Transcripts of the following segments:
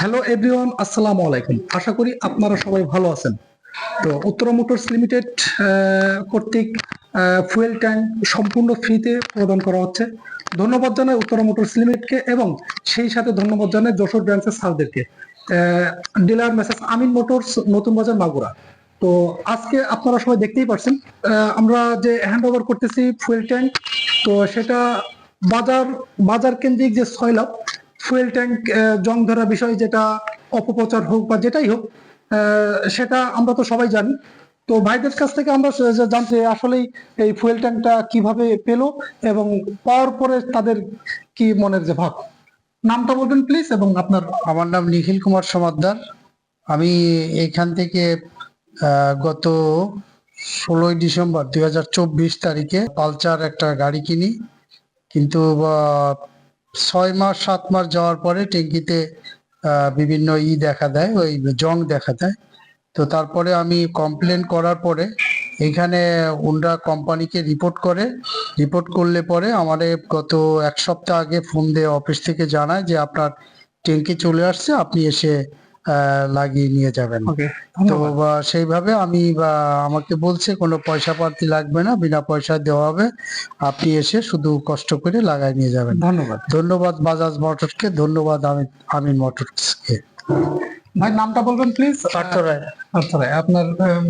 Hello everyone আসসালামু আলাইকুম আশা করি আপনারা সবাই ভালো আছেন। তো উত্তরা মোটরস লিমিটেড কর্তৃক ফুয়েল ট্যাঙ্ক সম্পূর্ণ ফ্রিতে প্রদান করা হচ্ছে। ধন্যবাদ জানাই উত্তরা মোটরস লিমিটেডকে এবং সেই সাথে ধন্যবাদ জানাই যশোর ব্রাঞ্চের স্যারদেরকে dealer message Amin Motors Natun Bazar Magura. তো আজকে আপনারা সবাই দেখতেই পারছেন আহ, আমরা যে হ্যান্ড ওভার করতেছি ফুয়েল ট্যাঙ্ক তো সেটা বাজার বাজার কেন্দ্রিক যে সয়লাভ ফুয়েল ট্যাঙ্ক জং ধরা বিষয় যেটা অপপ্রচার হোক বা যেটাই হোক সেটা আমরা তো সবাই জানি। তো ভাইদের কাছ থেকে আমরা জানতে আসলেই এই ফুয়েল ট্যাঙ্কটা কীভাবে পেল এবং পাওয়ার পরে তাদের কি মনের যে ভাব? নামটা বলবেন প্লিজ এবং আপনার আমার নাম নিখিল কুমার সমাদ্দার। আমি এখান থেকে গত ষোলোই ডিসেম্বর দুই হাজার চব্বিশ তারিখে পালচার একটা গাড়ি কিনি। কিন্তু ছয় মাস, সাত মাস যাওয়ার পরে ট্যাঙ্কিতে বিভিন্ন ই দেখা দেয়, ওই জং দেখা দেয়। তো তারপরে আমি কমপ্লেন করার পরে এখানে উন্ডা কোম্পানিকে রিপোর্ট করে। রিপোর্ট করলে পরে আমাদের গত এক সপ্তাহ আগে ফোন দিয়ে অফিস থেকে জানায় যে, আপনার ট্যাঙ্কি চলে আসছে, আপনি এসে লাগিয়ে নিয়ে যাবেন। তো বা, সেইভাবে আমি বা, আমাকে বলছে কোনো পয়সা পাতি লাগবে না বিনা পয়সা দেওয়া হবে। আপনি এসে শুধু কষ্ট করে লাগাই নিয়ে যাবেন। ধন্যবাদ। ধন্যবাদ বাজাজ মোটরসকে ধন্যবাদ আমিন আমিন মোটরসকে। ভাই নামটা বলবেন প্লিজ পার্থ রায়। আচ্ছা ভাই আপনার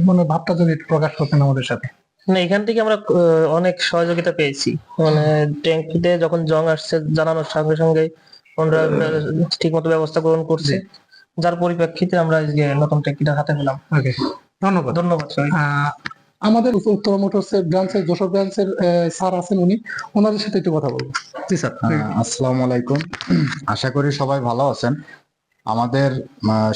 মনে ভাবটা যদি প্রকাশ করতেন আমাদের সাথে। না এখান থেকে আমরা আহ, অনেক সহযোগিতা পেয়েছি। মানে ট্যাঙ্কিতে যখন জং আসছে জানানোর সঙ্গে সঙ্গে ওনারা ঠিক মতো ব্যবস্থা গ্রহণ করছে। যার পরিপ্রেক্ষিতে আমরা আজকে নতুন ট্যাঙ্কিটা হাতে পেলাম ওকে ধন্যবাদ। ধন্যবাদ সবাই আমাদের উত্তর মোটরসের ব্রাঞ্চের যশোর ব্রাঞ্চের স্যার আছেন উনি। ওনাদের সাথে একটু কথা বলব। জি স্যার। আসসালামু আলাইকুম। আশা করি সবাই ভালো আছেন। আমাদের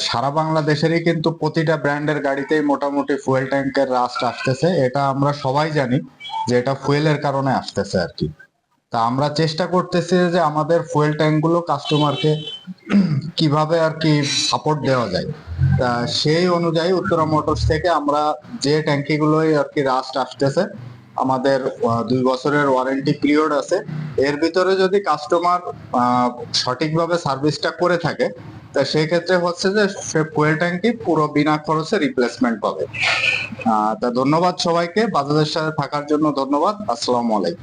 সারা বাংলাদেশেরই কিন্তু প্রতিটা ব্র্যান্ডের গাড়িতেই মোটামুটি ফুয়েল ট্যাঙ্কের রাস্ট আসতেছে। এটা আমরা সবাই জানি যে এটা ফুয়েলের কারণে আসতেছে আর কি। তা আমরা চেষ্টা করতেছি যে আমাদের ফুয়েল ট্যাঙ্কগুলো কাস্টমারকে কীভাবে আর কি সাপোর্ট দেওয়া যায়। তা সেই অনুযায়ী উত্তরা মোটরস থেকে আমরা যে ট্যাঙ্কি গুলোই আর কি রাস্ট আসতেছে, আমাদের দুই বছরের ওয়ারেন্টি পিরিয়ড আছে, এর ভিতরে যদি কাস্টমার সঠিকভাবে সার্ভিসটা করে থাকে, তা সেই ক্ষেত্রে হচ্ছে যে সে ফুয়েল ট্যাঙ্কি পুরো বিনা খরচে রিপ্লেসমেন্ট পাবে। তা ধন্যবাদ সবাইকে বাজারের সাথে থাকার জন্য ধন্যবাদ, আসসালামু আলাইকুম।